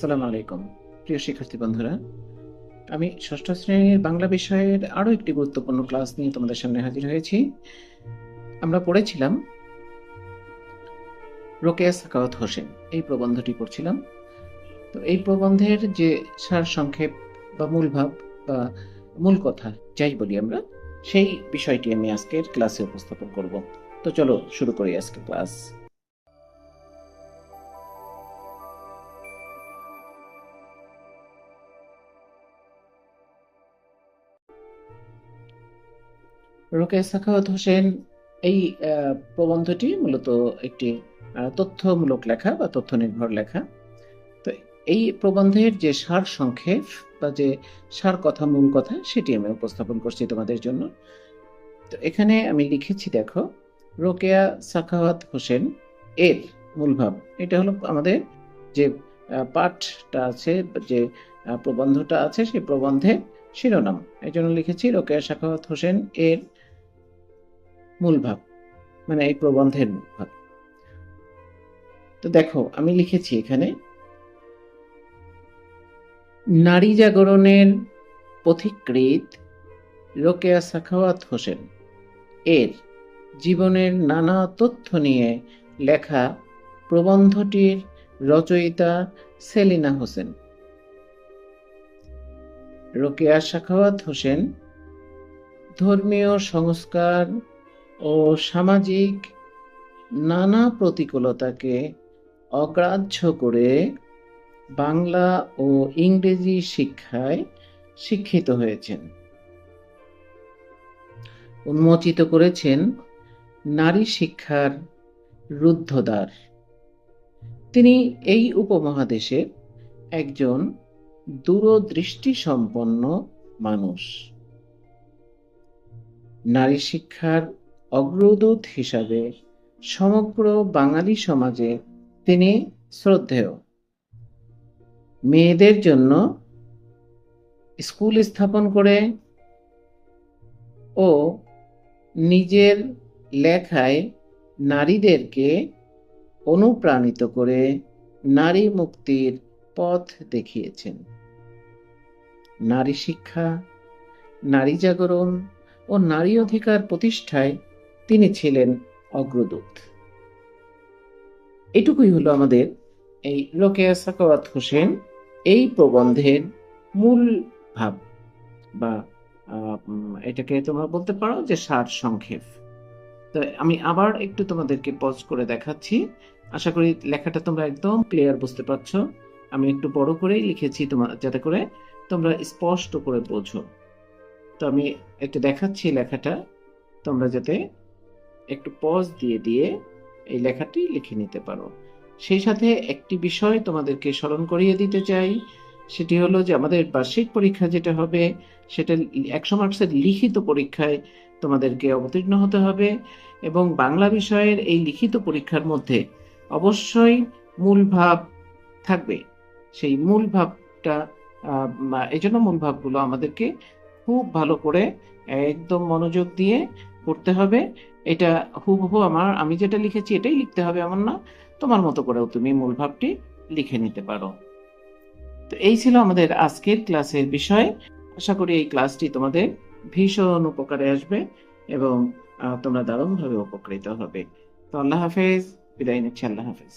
আসসালামু আলাইকুম। প্রিয় শিক্ষার্থী বন্ধুরা, আমি ষষ্ঠ শ্রেণির বাংলা বিষয়ের আরও একটি গুরুত্বপূর্ণ ক্লাস নিয়ে তোমাদের সামনে হাজির হয়েছি। আমরা পড়েছিলাম রোকেয়া সাকাওয়াত হোসেন। এই প্রবন্ধটি পড়ছিলাম। তো এই প্রবন্ধের যে সার সংক্ষেপ বা মূল ভাব বা মূল কথা, যাই বলি আমরা, সেই বিষয়টি আমি আজকের ক্লাসে উপস্থাপন করব। তো চলো শুরু করি আজকের ক্লাস। রোকেয়া সাখাওয়াত হোসেন এই প্রবন্ধটি মূলত একটি তথ্যমূলক লেখা বা তথ্য নির্ভর লেখা। তো এই প্রবন্ধের যে সার সংক্ষেপ বা যে সার কথা, মূল কথা, সেটি আমি উপস্থাপন করছি তোমাদের জন্য। তো এখানে আমি লিখেছি, দেখো রোকেয়া সাখাওয়াত হোসেন এর মূল ভাব এটা হলো আমাদের যে পাঠটা আছে, যে প্রবন্ধটা আছে, সেই প্রবন্ধের শিরোনাম। এই জন্য লিখেছি রোকেয়া সাখাওয়াত হোসেন এর মূল ভাব মানে এই প্রবন্ধের মূল ভাব। তো দেখো, আমি লিখেছি এখানে, নারী জাগরণের পথিকৃত রোকেয়া সাখাওয়াত হোসেন। এর জীবনের নানা তথ্য নিয়ে লেখা প্রবন্ধটির রচয়িতা সেলিনা হোসেন। রোকেয়া সাখাওয়াত হোসেন ধর্মীয় সংস্কার ও সামাজিক নানা প্রতিকূলতাকে অগ্রাহ্য করে বাংলা ও ইংরেজি শিক্ষায় শিক্ষিত হয়েছেন। উন্মোচিত করেছেন নারী শিক্ষার রুদ্ধদ্বার। তিনি এই উপমহাদেশের একজন দূরদৃষ্টি সম্পন্ন মানুষ। নারী শিক্ষার অগ্রদূত হিসাবে সমগ্র বাঙালি সমাজে তিনি শ্রদ্ধেয়। মেয়েদের জন্য স্কুল স্থাপন করে ও নিজের লেখায় নারীদেরকে অনুপ্রাণিত করে নারী মুক্তির পথ দেখিয়েছেন। নারী শিক্ষা, নারী জাগরণ ও নারী অধিকার প্রতিষ্ঠায় তিনি ছিলেন অগ্রদূত। এটুকুই হলো আমাদের এই রোকেয়া সাকাওয়াত হোসেন এই প্রবন্ধের মূল ভাব বা এটাকে তোমরা বলতে পারো যে সার সংক্ষেপ। তো আমি আবার একটু তোমাদেরকে পজ করে দেখাচ্ছি। আশা করি লেখাটা তোমরা একদম ক্লিয়ার বুঝতে পারছ। আমি একটু বড় করেই লিখেছি তোমার যাতে করে তোমরা স্পষ্ট করে বোঝো। তো আমি একটু দেখাচ্ছি লেখাটা, তোমরা যাতে একটু পজ দিয়ে দিয়ে এই লেখাটি লিখে নিতে পারো। সেই সাথে একটি বিষয় তোমাদেরকে স্মরণ করিয়ে দিতে চাই, সেটি হলো যে আমাদের বার্ষিক পরীক্ষা যেটা হবে, সেটা একশো মার্কসের লিখিত পরীক্ষায় তোমাদেরকে অবতীর্ণ হতে হবে এবং বাংলা বিষয়ের এই লিখিত পরীক্ষার মধ্যে অবশ্যই মূল ভাব থাকবে। সেই মূল ভাবটা এই জন্য মূল ভাবগুলো আমাদেরকে খুব ভালো করে একদম মনোযোগ দিয়ে পড়তে হবে। এটা হুবহু আমার, আমি যেটা লিখেছি এটাই লিখতে হবে এমন না। তোমার মতো করেও তুমি মূল ভাবটি লিখে নিতে পারো। তো এই ছিল আমাদের আজকের ক্লাসের বিষয়। আশা করি এই ক্লাসটি তোমাদের ভীষণ উপকারে আসবে এবং তোমরা দারুণভাবে উপকৃত হবে। তো আল্লাহ হাফেজ। বিদায় নিচ্ছি, আল্লাহ হাফেজ।